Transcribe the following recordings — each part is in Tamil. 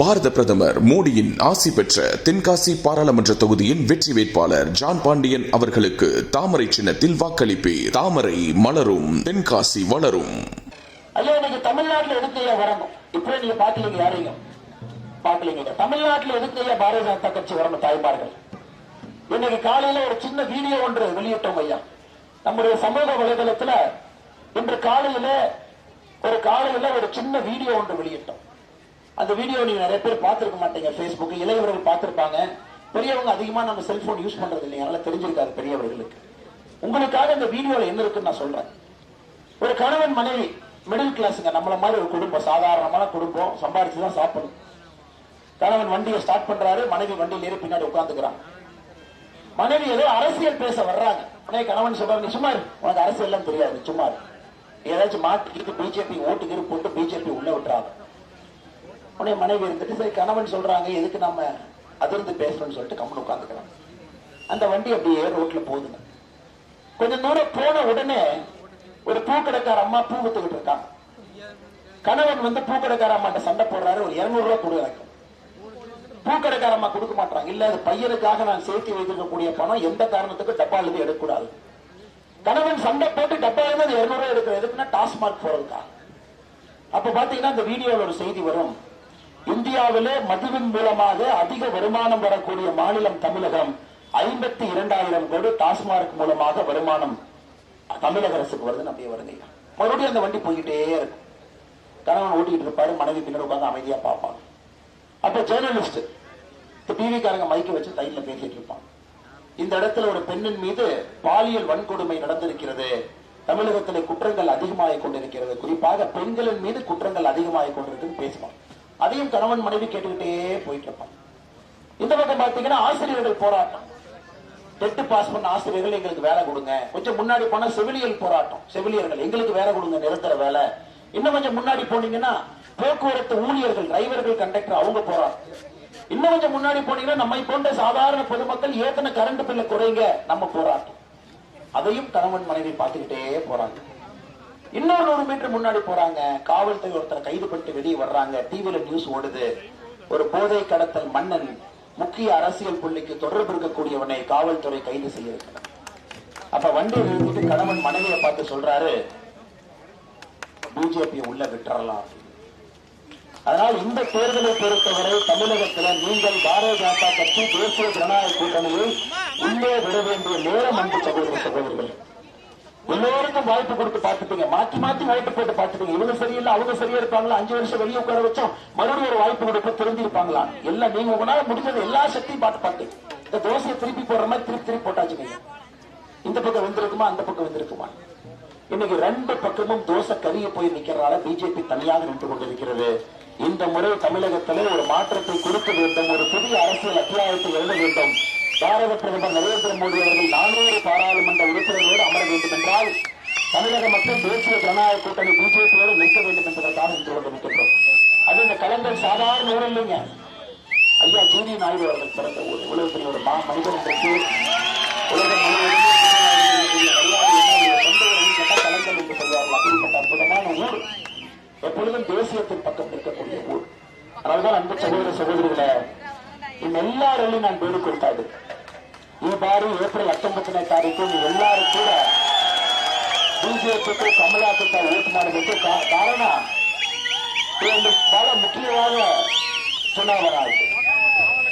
பாரத பிரதமர் மோடியின் ஆசி பெற்ற தென்காசி பாராளுமன்ற தொகுதியின் வெற்றி வேட்பாளர் ஜான் பாண்டியன் அவர்களுக்கு தாமரை சின்னத்தில் வாக்களிப்பு தாமரை மலரும் தென்காசி வளரும். ஐயா இன்னைக்கு தமிழ்நாட்டுல எதுக்கு வரணும்? நீங்க பாக்கலீங்க யாரையும். பாக்கலீங்க தமிழ்நாட்டுல எதுக்கு பாரதிய ஜனதா கட்சி வரணும் தாய்மார்கள்? இன்னைக்கு காலையில ஒரு சின்ன வீடியோ ஒன்று வெளியிட்டோம் ஐயா. நம்முடைய சமூக வலைதளத்துல இன்று காலையில ஒரு காலையில ஒரு சின்ன வீடியோ ஒன்று வெளியிட்டோம். அந்த வீடியோ நீங்க நிறைய பேர் பார்த்துருக்க மாட்டீங்க ஃபேஸ்புக் இளையவர்கள் பார்த்துருப்பாங்க. பெரியவங்க அதிகமா நம்ம செல்போன் யூஸ் பண்றது இல்லைங்க அதனால தெரிஞ்சிருக்காது பெரியவர்களுக்கு. உங்களுக்காக இந்த வீடியோல என்ன இருக்குன்னு நான் சொல்றேன். ஒரு கணவன் மனைவி மிடில் கிளாஸுங்க நம்மள மாதிரி ஒரு குடும்பம் சாதாரணமான குடும்பம் சம்பாரிச்சு தான் சாப்பிடணும். கணவன் வண்டியை ஸ்டார்ட் பண்றாரு மனைவி வண்டியில் ஏறி பின்னாடி உட்காந்துக்கிறான் மனைவி ஏதோ அரசியல் பேச வர்றாங்க. உடனே கணவன் சொல்றாரு "நீ சும்மா உனக்கு அரசியல் தெரியாது சும்மா ஏதாச்சும் மாட்டிக்கிட்டு பிஜேபி ஓட்டுக்கு போட்டு பிஜேபி உள்ள விட்டுறாங்க உடனே மனைவி இருந்துட்டு சரி கணவன் சொல்றாங்க எதுக்கு நம்ம அதிர்ந்து பேசணும்னு சொல்லிட்டு கம்மன் உட்காந்துக்கிறாங்க அந்த வண்டி அப்படியே ரோட்ல போகுதுங்க. கொஞ்ச தூரம் போன உடனே ஒரு பூக்கடைக்கார அம்மா பூ வித்துக்கிட்டு இருக்காங்க. கணவன் வந்து பூக்கடைக்கார அம்மாட்ட சண்டை போடுறாரு ஒரு இருநூறு ரூபாய் கொடு எனக்கு. பூக்கடைக்கார அம்மா கொடுக்க மாட்டாங்க. இல்ல அது பையனுக்காக நான் சேர்த்து வைத்திருக்கக்கூடிய பணம் எந்த காரணத்துக்கு டப்பால இருந்து எடுக்கக்கூடாது. கணவன் சண்டை போட்டு டப்பால இருந்து இருநூறு ரூபாய் எடுக்கிற எதுக்குன்னா டாஸ்மாக் போறதுக்கா அப்ப பாத்தீங்கன்னா இந்த வீடியோல ஒரு செய்தி வரும். இந்தியாவிலே மதுவின் மூலமாக அதிக வருமானம் வரக்கூடிய மாநிலம் தமிழகம். ஐம்பத்தி இரண்டாயிரம் கோடி டாஸ்மார்க் மூலமாக வருமானம் தமிழக அரசுக்கு வருதுன்னு அப்படியே வருது மறுபடியும் அந்த வண்டி போய்கிட்டே இருக்கும். கணவன் ஓட்டிக்கிட்டு இருப்பாரு மனைவி பின்னாடி உட்காந்து அமைதியா பார்ப்பாங்க. அப்ப ஜேர்னலிஸ்ட் டிவி காரங்க மைக்க வச்சு தையில பேசிட்டு இருப்பான் இந்த இடத்துல ஒரு பெண்ணின் மீது பாலியல் வன்கொடுமை நடந்திருக்கிறது. தமிழகத்திலே குற்றங்கள் அதிகமாக கொண்டிருக்கிறது. குறிப்பாக பெண்களின் மீது குற்றங்கள் அதிகமாக கொண்டிருக்குன்னு பேசுவான் அதையும் கணவன் மனைவி கேட்டுக்கிட்டே போயிட்டு இந்த பக்கம் பாத்தீங்கன்னா ஆசிரியர்கள் போராட்டம். டெட்டு பாஸ் பண்ண ஆசிரியர்கள் எங்களுக்கு வேலை கொடுங்க. கொஞ்சம் முன்னாடி போனா செவிலியல் போராட்டம். செவிலியர்கள் எங்களுக்கு வேலை கொடுங்க நிரந்தர வேலை. இன்னும் கொஞ்சம் முன்னாடி போனீங்கன்னா போக்குவரத்து ஊழியர்கள் டிரைவர்கள் கண்டக்டர் அவங்க போராட்டம் இன்னும் கொஞ்சம் முன்னாடி போனீங்கன்னா நம்மை போன்ற சாதாரண பொதுமக்கள் ஏத்தனை கரண்ட் பில்ல குறைங்க நம்ம போராட்டம். அதையும் கணவன் மனைவி பார்த்துக்கிட்டே போறாங்க. இன்னொரு நூறு மீட்டர் முன்னாடி போறாங்க. காவல்துறை ஒருத்தரை கைது பண்ணிட்டு வெளியே வர்றாங்க. டிவியில நியூஸ் ஓடுது. ஒரு போதை கடத்தல் மன்னன் முக்கிய அரசியல் புள்ளிக்கு தொடர்பு இருக்கக்கூடியவனை காவல்துறை கைது செய்ய அப்ப வண்டியை நிறுத்திட்டு கணவன் மனைவியை பார்த்து சொல்றாரு பிஜேபி உள்ள விட்டுறலாம். அதனால் இந்த தேர்தலை பொறுத்தவரை தமிழகத்தில் நீங்கள் பாரதிய ஜனதா கட்சி தேசிய ஜனநாயக கூட்டணியை உள்ளே விட வேண்டிய நேரம் அன்பு சகோதர சகோதரர்கள் எல்லோருக்கும் வாய்ப்பு கொடுத்து பார்த்துட்டீங்க மாத்தி மாத்தி வாய்ப்பு போட்டு பார்த்துட்டீங்க இவங்க சரியில்லை அவங்க சரியா இருப்பாங்களா அஞ்சு வருஷம் வெளியே உட்கார வச்சோம். மறுபடியும் ஒரு வாய்ப்பு கொடுக்க திருந்திருப்பாங்களா எல்லாம் நீங்க உங்களால முடிஞ்சது எல்லா சக்தியும் பார்த்து பார்த்தீங்க இந்த தோசையை திருப்பி போடுற மாதிரி திருப்பி திருப்பி போட்டாச்சுங்க இந்த பக்கம் வந்திருக்குமா? அந்த பக்கம் வந்திருக்குமா? இன்னைக்கு ரெண்டு பக்கமும் தோசை கரிய போய் நிக்கிறதால பிஜேபி தனியாக நின்று கொண்டிருக்கிறது. இந்த முறை தமிழகத்திலே ஒரு மாற்றத்தை கொடுக்க வேண்டும். ஒரு புதிய அரசியல் அத்தியாயத்தை எழுத வேண்டும். பாரத பிரதமர் நரேந்திர மோடி அவர்கள் நானூறு பாராளுமன்ற உறுப்பினர்களோடு அமர வேண்டும் என்றால் தமிழக மக்கள் தேசிய ஜனநாயக கூட்டணி பிஜேபியோடு நிற்க வேண்டும் என்பதற்காக நின்று கொண்டு நிற்கின்றோம். அது இந்த கலங்கள் சாதாரண ஊர் இல்லைங்க. ஐயா ஜிடி நாயுடு அவர்கள் பிறந்த ஊர். உலகத்தில் ஒரு மா மனிதன் என்று உலகம் முழுவதும் என்று சொல்வார்கள். அப்படிப்பட்ட அற்புதமான ஊர். எப்பொழுதும் தேசியத்தின் பக்கம் நிற்கக்கூடிய ஊர். அதனால்தான் அன்பு சகோதர சகோதரிகளை ಇವೆಲ್ಲರಲ್ಲೂ ನಾನು ಬೇಡಿಕೊಳ್ತಾ ಇದ್ದೀನಿ ಈ ಬಾರಿ ಏಪ್ರಿಲ್ ಹತ್ತೊಂಬತ್ತನೇ ತಾರೀಕು ನೀವೆಲ್ಲರೂ ಕೂಡ ಬಿಜೆಪಿ ಕಮಲ ಪುಟ್ಟ ವೋಟ್ ಮಾಡಬೇಕು ಕಾರಣ ಇದೊಂದು ಬಹಳ ಮುಖ್ಯವಾದ ಚುನಾವಣೆ ಆಯಿತು.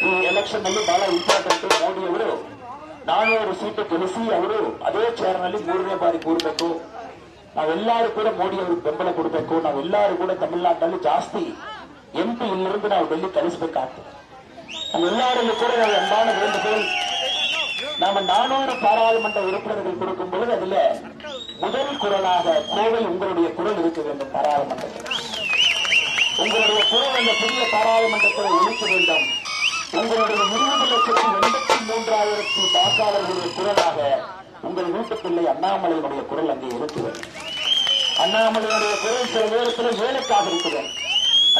ಈ ಎಲೆಕ್ಷನ್ನಲ್ಲಿ ಬಹಳ ಇಂಪಾರ್ಟೆಂಟ್ ಮೋದಿ ಅವರು ನಾನೂರು ಸೀಟು ಗೆಲ್ಲಿಸಿ ಅವರು ಅದೇ ಚೇರ್ನಲ್ಲಿ ಮೂರನೇ ಬಾರಿ ಕೂಡಬೇಕು ನಾವೆಲ್ಲರೂ ಕೂಡ ಮೋದಿ ಅವರಿಗೆ ಬೆಂಬಲ ಕೊಡಬೇಕು. ನಾವೆಲ್ಲರೂ ಕೂಡ ತಮಿಳುನಾಡಿನಲ್ಲಿ ಜಾಸ್ತಿ ಎಂಪಿ ಇಲ್ಲಿಂದ ನಾವು ಡೆಲ್ಲಿ ಕಲಿಸಬೇಕಾಗ್ತದೆ எல்லாரும் கூட அன்பான வேண்டுகோள் நாம நானூறு பாராளுமன்ற உறுப்பினர்கள் கொடுக்கும் பொழுது அதுல முதல் குரலாக கோவை உங்களுடைய குரல் இருக்க வேண்டும் பாராளுமன்றத்தில். உங்களுடைய குரல் அந்த புதிய பாராளுமன்றத்தில் ஒழிக்க வேண்டும். உங்களுடைய இருபது லட்சத்தி எண்பத்தி மூன்றாயிரத்தி வாக்காளர்களுடைய குரலாக உங்கள் வீட்டு பிள்ளை அண்ணாமலையினுடைய குரல் அங்கே இருக்க அண்ணாமலையினுடைய குரல் சில நேரத்தில் வேலைக்காக இருக்க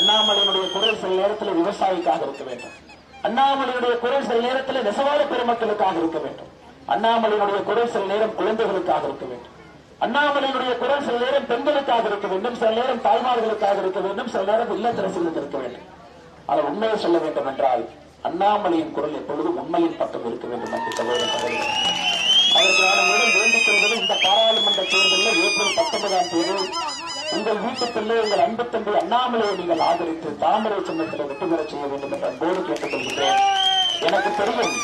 அண்ணாமலையினுடைய குரல் சில நேரத்தில் விவசாயிக்காக இருக்க வேண்டும். அண்ணாமலையுடைய குரல் சில நேரத்தில் நெசவாத பெருமக்களுக்காக இருக்க வேண்டும். அண்ணாமலையினுடைய குரல் சில நேரம் குழந்தைகளுக்காக இருக்க வேண்டும். அண்ணாமலையினுடைய குரல் சில நேரம் பெண்களுக்காக இருக்க வேண்டும். சில நேரம் தாய்மார்களுக்காக இருக்க வேண்டும். சில நேரம் இல்லத்தரசிகளுக்கு இருக்க வேண்டும். ஆனால் உண்மையை சொல்ல வேண்டும் என்றால் அண்ணாமலையின் குரல் எப்பொழுதும் உண்மையின் பக்கம் இருக்க வேண்டும் என்று சகோதர சகோதரி அதற்கு நான் வேண்டிக் கொள்வது இந்த பாராளுமன்ற தேர்தலில் ஏப்ரல் பத்தொன்பதாம் தேதி உங்கள் வீட்டுக்குள்ளே உங்கள் அன்பு தம்பி அண்ணாமலையை நீங்கள் ஆதரித்து தாமரை சின்னத்தில் வெற்றி செய்ய வேண்டும் என்று போர்டு கேட்டுக்கொள்கிறேன். எனக்கு தெரியும்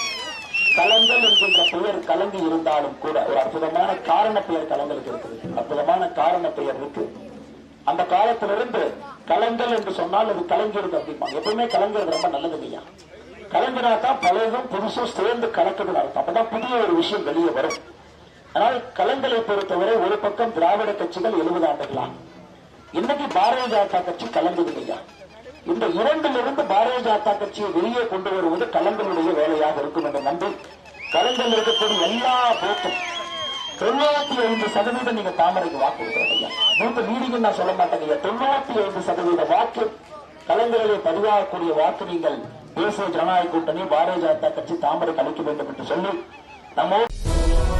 கலங்கள் என்கின்ற பெயர் கலங்கி இருந்தாலும் கூட ஒரு அற்புதமான காரண பெயர் கலங்களுக்கு இருக்குது. அற்புதமான காரண பெயர் இருக்கு. அந்த காலத்திலிருந்து கலங்கள் என்று சொன்னால் அது கலங்கிறது அப்படிம்பாங்க. எப்பவுமே கலங்கிறது ரொம்ப நல்லது இல்லையா? கலங்கினா தான் பழையதும் புதுசும் சேர்ந்து கலக்குதுன்னு அர்த்தம். அப்பதான் புதிய ஒரு விஷயம் வெளியே வரும். ஆனால் கலங்களை பொறுத்தவரை ஒரு பக்கம் திராவிட கட்சிகள் எழுபது ஆண்டுகளாகும் இன்னைக்கு பாரதிய ஜனதா கட்சி கலங்குது இல்லையா இந்த இரண்டிலிருந்து பாரதிய ஜனதா கட்சியை வெளியே கொண்டு வருவது கலங்களுடைய வேலையாக இருக்கும் என்று நம்பி கலங்கள் இருக்கக்கூடிய எல்லா போக்கும் தொண்ணூத்தி ஐந்து சதவீதம் நீங்க தாமரைக்கு வாக்கு கொடுக்குறீங்க மூத்த மீடிங்க நான் சொல்ல மாட்டேங்க தொண்ணூத்தி ஐந்து சதவீத வாக்கு கலங்களிலே பதிவாகக்கூடிய வாக்கு நீங்கள் தேசிய ஜனநாயக கூட்டணி பாரதிய ஜனதா கட்சி தாமரை கலைக்க வேண்டும் என்று சொல்லி நம்ம